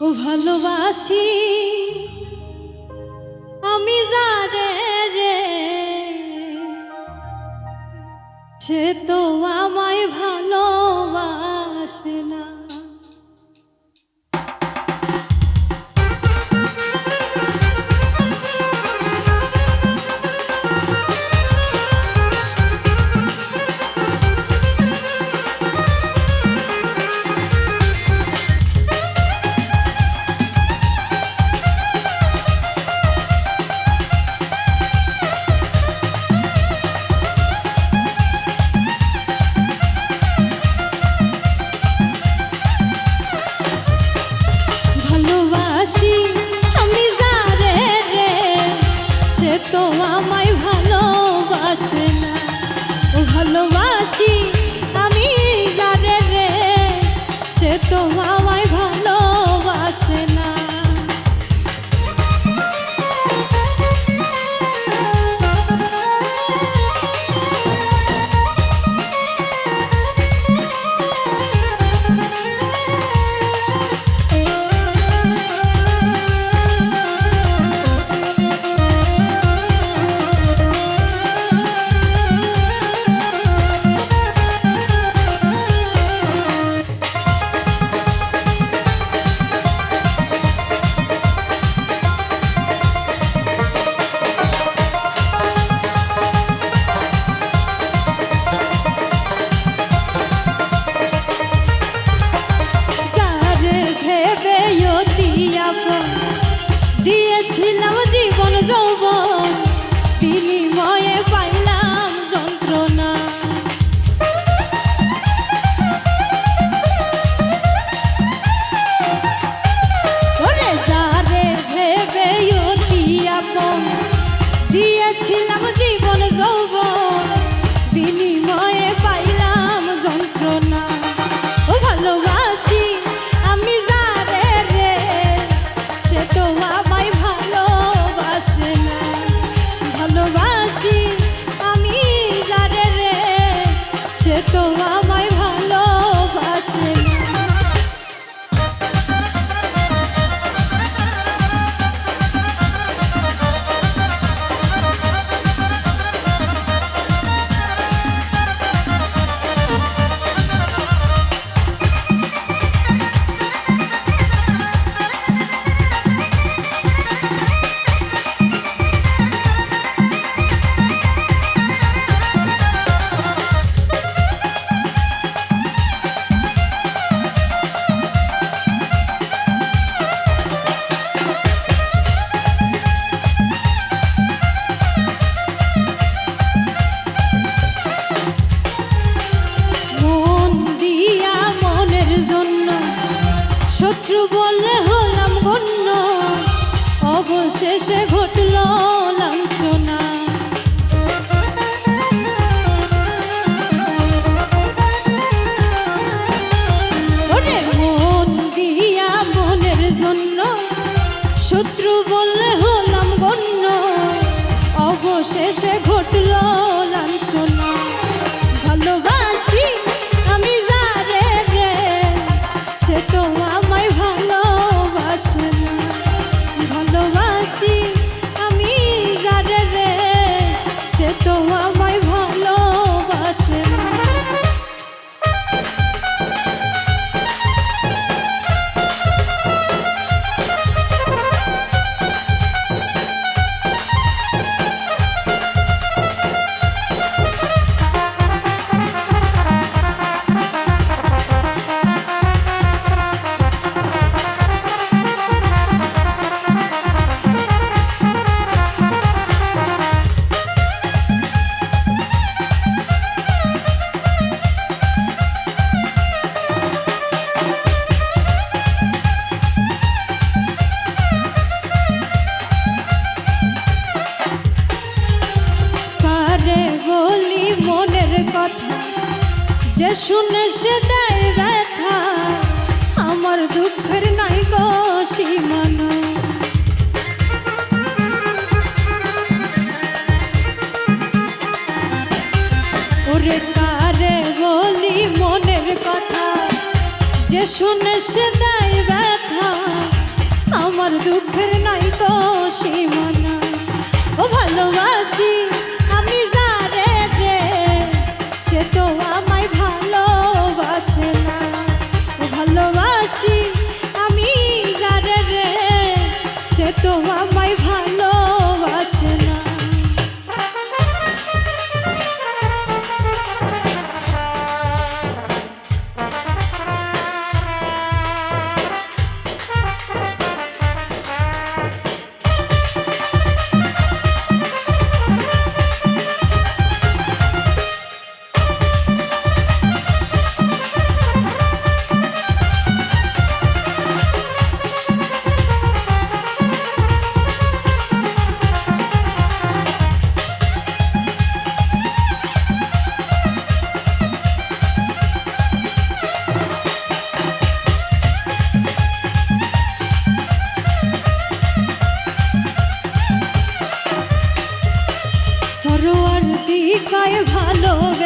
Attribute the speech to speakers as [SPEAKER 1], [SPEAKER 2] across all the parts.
[SPEAKER 1] ও ভালোবাসি আমি যারে রে? সে তো আমায় ভালোবাসে না। 칠라 আমায় ভালোবাসে। বলি মনের কথা, যে শুনে সে দেয় ব্যথা, আমার দুঃখের নাই বসি সীমানা। ওরে তারে বলি মনের কথা, যে শুনে সে দেয় ব্যথা, আমার দুঃখের নাই তো সীমানা। ও ভালোবাসি ভালোবাসি আমি যারে সে তো আমার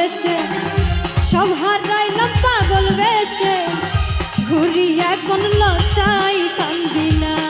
[SPEAKER 1] বেশে সব হারাইলাম পাগল বেশে। ঘুরি এখন লচাই কান্দি না।